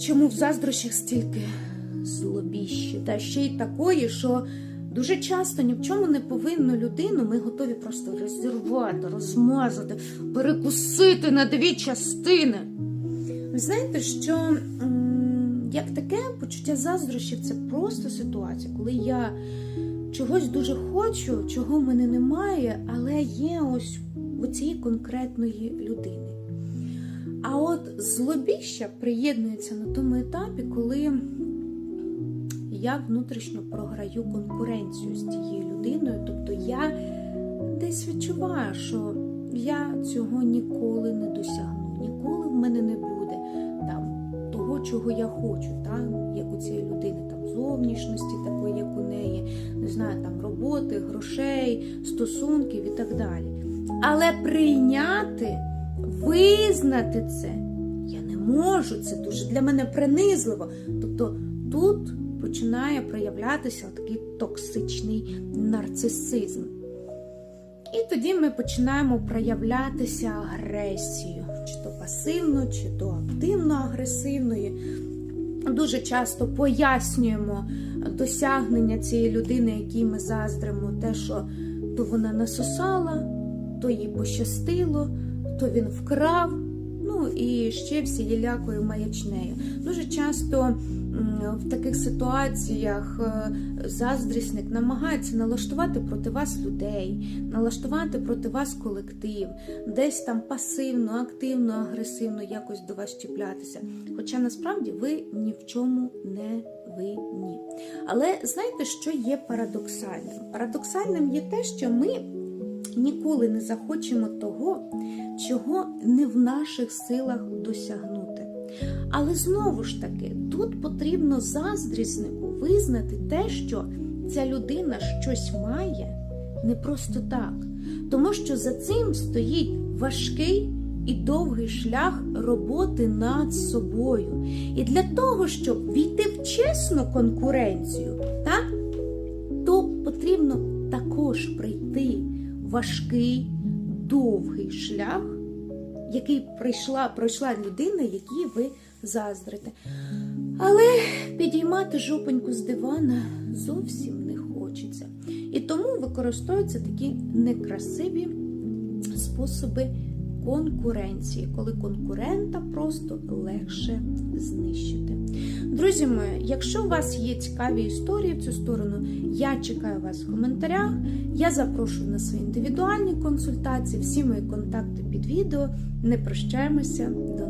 Чому в заздрощах стільки злобіщі? Та ще й такої, що дуже часто ні в чому не повинну людину ми готові просто розірвати, розмазати, перекусити на дві частини. Ви знаєте, що як таке почуття заздрощів це просто ситуація, коли я чогось дуже хочу, чого в мене немає, але є ось у цієї конкретної людини. Злобіща приєднується на тому етапі, коли я внутрішньо програю конкуренцію з тією людиною. Тобто я десь відчуваю, що я цього ніколи не досягну, ніколи в мене не буде там того, чого я хочу, там, як у цієї людини, там зовнішності, такої, як у неї, не знаю, там роботи, грошей, стосунків і так далі. Але прийняти, визнати це можу, це дуже для мене принизливо. Тобто тут починає проявлятися такий токсичний нарцисизм. І тоді ми починаємо проявлятися агресією, чи то пасивно, чи то активно агресивною. Дуже часто пояснюємо досягнення цієї людини, якій ми заздримо, те, що то вона насосала, то їй пощастило, то він вкрав. І ще всієлякою маячнею. Дуже часто в таких ситуаціях е, заздрісник намагається налаштувати проти вас людей, налаштувати проти вас колектив, десь там пасивно, активно, агресивно якось до вас чіплятися. Хоча насправді ви ні в чому не винні. Але знаєте, що є парадоксальним? Парадоксальним є те, що ми ніколи не захочемо того, чого не в наших силах досягнути. Але знову ж таки, тут потрібно заздріснику визнати те, що ця людина щось має не просто так, тому що за цим стоїть важкий і довгий шлях роботи над собою. І для того, щоб війти в чесну конкуренцію, так, то потрібно також прийти важкий, довгий шлях, який пройшла, пройшла людина, якій ви заздрите. Але підіймати жопоньку з дивана зовсім не хочеться. І тому використовуються такі некрасиві способи конкуренції, коли конкурента просто легше знищити. Друзі мої, якщо у вас є цікаві історії в цю сторону, я чекаю вас в коментарях. Я запрошую на свої індивідуальні консультації. Всі мої контакти під відео. Не прощаємося. До